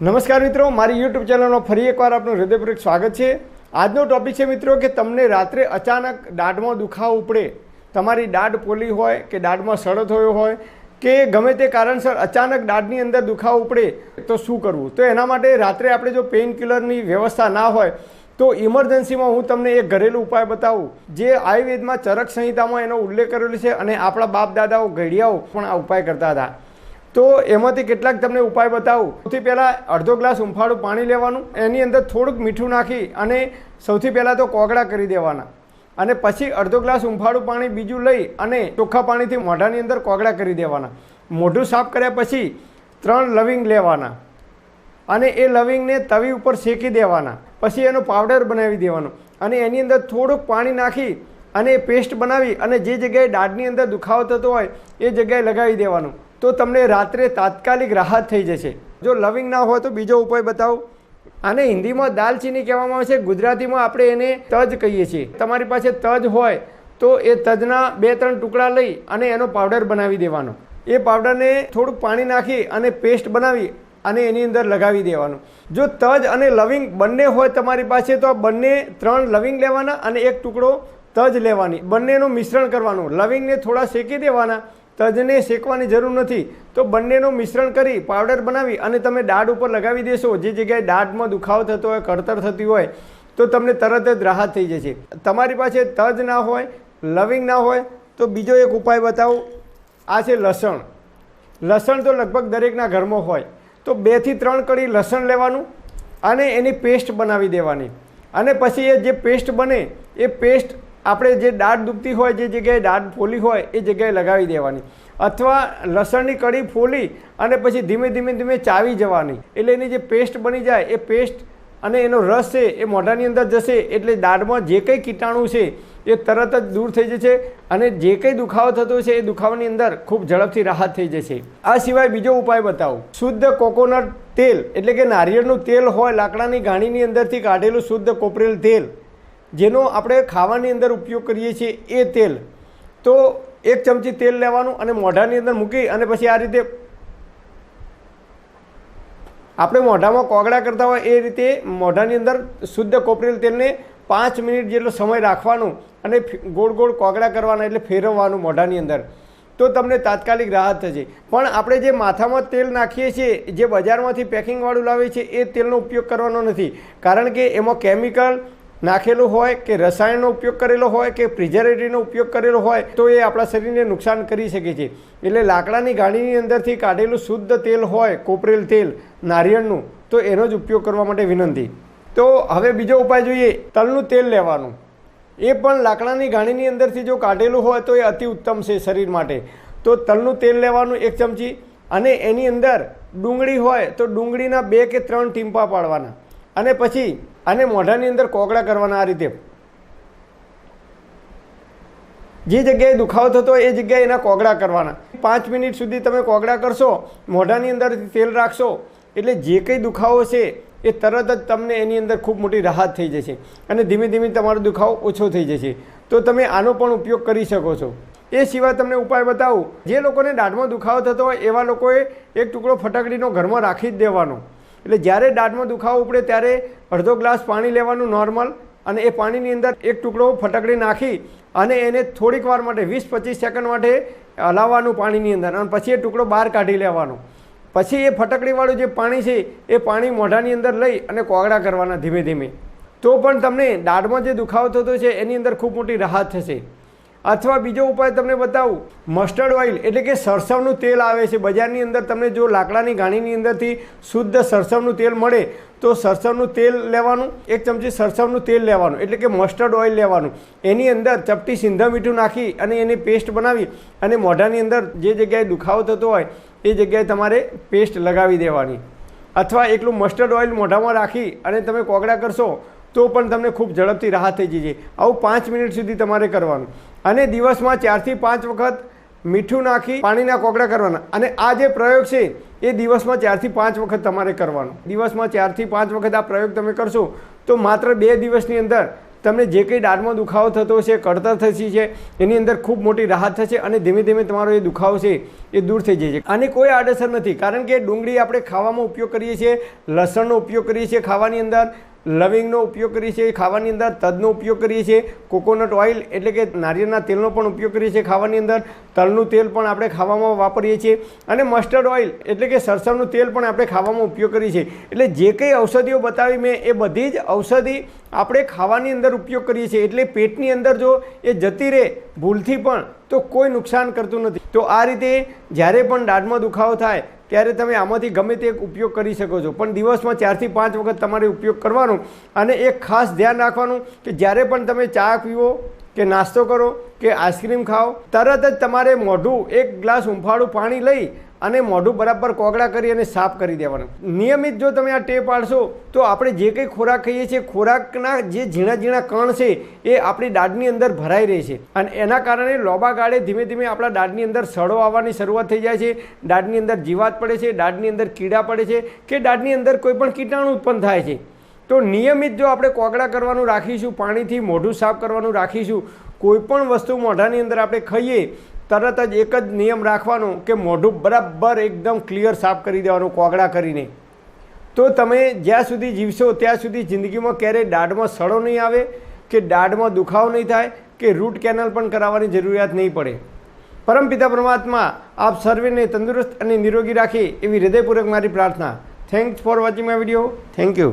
નમસ્કાર મિત્રો, મારી યુટ્યુબ ચેનલમાં ફરી એકવાર આપનું હૃદયપૂર્વક સ્વાગત છે. આજનો ટોપિક છે મિત્રો કે તમને રાત્રે અચાનક દાઢમાં દુખાવો ઉપડે. તમારી દાઢ પોલી હોય કે દાઢમાં સડો થયો હોય કે ગમે તે કારણસર અચાનક દાઢની અંદર દુખાવો ઉપડે, તો શું કરવું? તો એના માટે રાત્રે આપણે જો પેઇન કિલરની વ્યવસ્થા ના હોય, તો ઇમરજન્સીમાં હું તમને એક ઘરેલું ઉપાય બતાવું. જે આયુર્વેદમાં ચરક સંહિતામાં એનો ઉલ્લેખ કરેલો છે અને આપણા બાપ દાદાઓ ઘડિયાઓ પણ આ ઉપાય કરતા હતા. તો એમાંથી કેટલાક તમને ઉપાય બતાવું. સૌથી પહેલાં અડધો ગ્લાસ ઉંફાળું પાણી લેવાનું, એની અંદર થોડુંક મીઠું નાખી અને સૌથી પહેલાં તો કોગળા કરી દેવાના. અને પછી અડધો ગ્લાસ ઉંફાળું પાણી બીજું લઈ અને ચોખ્ખા પાણીથી મોઢાની અંદર કોગળા કરી દેવાના. મોઢું સાફ કર્યા પછી ત્રણ લવિંગ લેવાના. અને એ લવિંગને તવી ઉપર શેકી દેવાના. પછી એનો પાવડર બનાવી દેવાનો. અને એની અંદર થોડુંક પાણી નાખી અને પેસ્ટ બનાવી અને જે જગ્યાએ દાઢની અંદર દુખાવો થતો હોય, એ જગ્યાએ લગાવી દેવાનું. તો તમને રાત્રે તાત્કાલિક રાહત થઈ જશે. જો લવિંગ ના હોય તો બીજો ઉપાય બતાવો. આને હિન્દીમાં દાલચીની કહેવામાં આવે છે. ગુજરાતીમાં આપણે એને તજ કહીએ છીએ. તમારી પાસે તજ હોય તો એ તજના બે ત્રણ ટુકડા લઈ અને એનો પાવડર બનાવી દેવાનો. એ પાવડરને થોડુંક પાણી નાખી અને પેસ્ટ બનાવી અને એની અંદર લગાવી દેવાનું. જો તજ અને લવિંગ બંને હોય તમારી પાસે તો આ બંને ત્રણ લવિંગ લેવાના અને એક ટુકડો તજ લેવાની. બંનેનું મિશ્રણ કરવાનું. લવિંગને થોડા શેકી દેવાના. તજને શેકવાની જરૂર નથી. તો બંનેનું મિશ્રણ કરી પાવડર બનાવી અને તમે દાઢ ઉપર લગાવી દેશો. જે જગ્યાએ દાઢમાં દુખાવો થતો હોય કળતર થતી હોય, તો તમને તરત જ રાહત થઈ જશે. તમારી પાસે તજ ના હોય, લવિંગ ના હોય, તો બીજો એક ઉપાય બતાવું. આ છે લસણ. લસણ તો લગભગ દરેકના ઘરમાં હોય. તો બેથી ત્રણ કડી લસણ લેવાનું અને એની પેસ્ટ બનાવી દેવાની. અને પછી એ જે પેસ્ટ બને, એ પેસ્ટ આપણે જે દાઢ દુખતી હોય, જે જગ્યાએ દાઢ ફોલી હોય, એ જગ્યાએ લગાવી દેવાની. અથવા લસણની કઢી ફોલી અને પછી ધીમે ધીમે ધીમે ચાવી જવાની. એટલે એની જે પેસ્ટ બની જાય, એ પેસ્ટ અને એનો રસ છે, એ મોઢાની અંદર જશે, એટલે દાઢમાં જે કંઈ કીટાણુ છે, એ તરત જ દૂર થઈ જશે અને જે કંઈ દુખાવો થતો છે, એ દુખાવાની અંદર ખૂબ ઝડપથી રાહત થઈ જશે. આ સિવાય બીજો ઉપાય બતાવો. શુદ્ધ કોકોનટ તેલ, એટલે કે નારિયેળનું તેલ હોય, લાકડાની ગાણીની અંદરથી કાઢેલું શુદ્ધ કોપરેલ તેલ જેનો આપણે ખાવાની અંદર ઉપયોગ કરીએ છીએ એ તેલ. તો એક ચમચી તેલ લેવાનું અને મોઢાની અંદર મૂકી અને પછી આ રીતે આપણે મોઢામાં કોગળા કરતા હોય એ રીતે મોઢાની અંદર શુદ્ધ કોપરેલ તેલને પાંચ મિનિટ જેટલો સમય રાખવાનું અને ગોળ ગોળ કોગળા કરવાના એટલે ફેરવવાનું મોઢાની અંદર. તો તમને તાત્કાલિક રાહત થશે. પણ આપણે જે માથામાં તેલ નાખીએ છીએ, જે બજારમાંથી પેકિંગવાળું લાવે છે, એ તેલનો ઉપયોગ કરવાનો નથી. કારણ કે એમાં કેમિકલ નાખેલું હોય કે રસાયણનો ઉપયોગ કરેલો હોય કે પ્રિઝર્વેટિવનો ઉપયોગ કરેલો હોય તો એ આપણા શરીરને નુકસાન કરી શકે છે. એટલે લાકડાની ગાડીની અંદરથી કાઢેલું શુદ્ધ તેલ હોય, કોપરેલ તેલ, નારિયેળનું, તો એનો જ ઉપયોગ કરવા માટે વિનંતી. તો હવે બીજો ઉપાય જોઈએ, તલનું તેલ લેવાનું. એ પણ લાકડાની ગાણીની અંદરથી જો કાઢેલું હોય તો એ અતિ ઉત્તમ છે શરીર માટે. તો તલનું તેલ લેવાનું એક ચમચી અને એની અંદર ડુંગળી હોય તો ડુંગળીના બે કે ત્રણ ટીમ્પા પાડવાના. અને પછી આને મોઢાની અંદર કોગળા કરવાના આ રીતે. જે જગ્યાએ દુખાવો થતો એ જગ્યાએ એના કોગળા કરવાના. પાંચ મિનિટ સુધી તમે કોગળા કરશો, મોઢાની અંદર તેલ રાખશો, એટલે જે કંઈ દુખાવો છે એ તરત જ તમને એની અંદર ખૂબ મોટી રાહત થઈ જશે અને ધીમે ધીમે તમારો દુખાવો ઓછો થઈ જશે. તો તમે આનો પણ ઉપયોગ કરી શકો છો. એ સિવાય તમને ઉપાય બતાવું. જે લોકોને દાઢમાં દુખાવો થતો હોય એવા લોકોએ એક ટુકડો ફટાકડીનો ઘરમાં રાખી જ દેવાનો. એટલે જ્યારે દાઢમાં દુખાવો ઉપડે ત્યારે અડધો ગ્લાસ પાણી લેવાનું નોર્મલ અને એ પાણીની અંદર એક ટુકડો ફટકડી નાખી અને એને થોડીક વાર માટે, વીસ પચીસ સેકન્ડ માટે હલાવવાનું પાણીની અંદર અને પછી એ ટુકડો બહાર કાઢી લેવાનો. પછી એ ફટકડીવાળું જે પાણી છે, એ પાણી મોઢાની અંદર લઈ અને કોગળા કરવાના ધીમે ધીમે. તો પણ તમને દાઢમાં જે દુખાવો થતો છે, એની અંદર ખૂબ મોટી રાહત થશે. અથવા બીજો ઉપાય તમને બતાવું. મસ્ટર્ડ ઓઇલ એટલે કે સરસવનું તેલ આવે છે. બજારની અંદર તમને જો લાકડાની ગાણીની અંદરથી શુદ્ધ સરસવનું તેલ મળે, તો સરસવનું તેલ લેવાનું, એક ચમચી સરસવનું તેલ લેવાનું, એટલે કે મસ્ટર્ડ ઓઇલ લેવાનું. એની અંદર ચપટી સિંધા મીઠું નાખી અને એની પેસ્ટ બનાવી અને મોઢાની અંદર જે જગ્યાએ દુખાવો થતો હોય, એ જગ્યાએ તમારે પેસ્ટ લગાવી દેવાની. અથવા એકલું મસ્ટર્ડ ઓઇલ મોઢામાં રાખી અને તમે કોગળા કરશો, તો પણ તમને ખૂબ ઝડપથી રાહત થઈ જશે. આવું પાંચ મિનિટ સુધી તમારે કરવાનું. અને દિવસમાં ચારથી પાંચ વખત મીઠું નાખી પાણીના કોગળા કરવાના. અને આ જે પ્રયોગ છે, એ દિવસમાં ચારથી પાંચ વખત તમારે કરવાનો. દિવસમાં ચારથી પાંચ વખત આ પ્રયોગ તમે કરશો, તો માત્ર બે દિવસની અંદર તમને જે કંઈ દાઢમાં દુખાવો થતો હશે કળતર થતી છે, એની અંદર ખૂબ મોટી રાહત થશે અને ધીમે ધીમે તમારો એ દુખાવો છે, એ દૂર થઈ જાય છે. આની કોઈ આડઅસર નથી, કારણ કે ડુંગળી આપણે ખાવામાં ઉપયોગ કરીએ છીએ, લસણનો ઉપયોગ કરીએ છીએ ખાવાની અંદર લવિંગનો ઉપયોગ કરીએ છીએ ખાવાની અંદર તજનો ઉપયોગ કરીએ છીએ. કોકોનટ ઓઇલ એટલે કે નારિયેળના તેલનો પણ ઉપયોગ કરીએ છીએ ખાવાની અંદર. તલનું તેલ પણ આપણે ખાવામાં વાપરીએ છીએ. અને મસ્ટર્ડ ઓઇલ એટલે કે સરસવનું તેલ પણ આપણે ખાવામાં ઉપયોગ કરીએ છીએ. એટલે જે કંઈ ઔષધિઓ બતાવી મેં, એ બધી જ ઔષધિ આપણે ખાવાની અંદર ઉપયોગ કરીએ છીએ. એટલે પેટની અંદર જો એ જતી રહે ભૂલથી પણ, તો કોઈ નુકસાન કરતું નથી. તો આ રીતે જ્યારે પણ દાઢમાં દુખાવો થાય ત્યારે તમે આમાંથી ગમે તે એક ઉપયોગ કરી શકો છો. પણ દિવસમાં ચારથી પાંચ વખત તમારે ઉપયોગ કરવાનો અને એક ખાસ ધ્યાન રાખવાનું કે જ્યારે પણ તમે ચા પીવો કે નાસ્તો કરો કે આઈસ્ક્રીમ ખાઓ, તરત જ તમારે મોઢું એક ગ્લાસ હુંફાળું પાણી લઈ અને મોઢું બરાબર કોગળા કરી અને સાફ કરી દેવાનું. નિયમિત જો તમે આ ટેપ પાડશો તો આપણે જે કંઈ ખોરાક ખાઈએ છીએ, ખોરાકના જે ઝીણા ઝીણા કણ છે, એ આપણી દાઢની અંદર ભરાઈ રહે છે. અને એના કારણે લોબા ગાળે ધીમે ધીમે આપણા દાઢની અંદર સડો આવવાની શરૂઆત થઈ જાય છે, દાઢની અંદર જીવાત પડે છે, દાઢની અંદર કીડા પડે છે, કે દાઢની અંદર કોઈ પણ કીટાણુ ઉત્પન્ન થાય છે. તો નિયમિત જો આપણે કોગળા કરવાનું રાખીશું, પાણીથી મોઢું સાફ કરવાનું રાખીશું, કોઈ પણ વસ્તુ મોઢાની અંદર આપણે ખાઈએ તરત જ એક જ નિયમ રાખવાનો કે મોઢું બરાબર એકદમ ક્લિયર સાફ કરી દેવાનું, કોગળા કરીને. તો તમે જ્યાં સુધી જીવશો ત્યાં સુધી જિંદગીમાં ક્યારેય દાઢમાં સડો નહીં આવે, કે દાઢમાં દુખાવો નહીં થાય, કે રૂટ કેનલ પણ કરાવવાની જરૂરિયાત નહીં પડે. પરમપિતા પરમાત્મા, આપ સર્વેને તંદુરસ્ત અને નિરોગી રાખે એવી હૃદયપૂર્વક મારી પ્રાર્થના. Thanks for watching my video thank you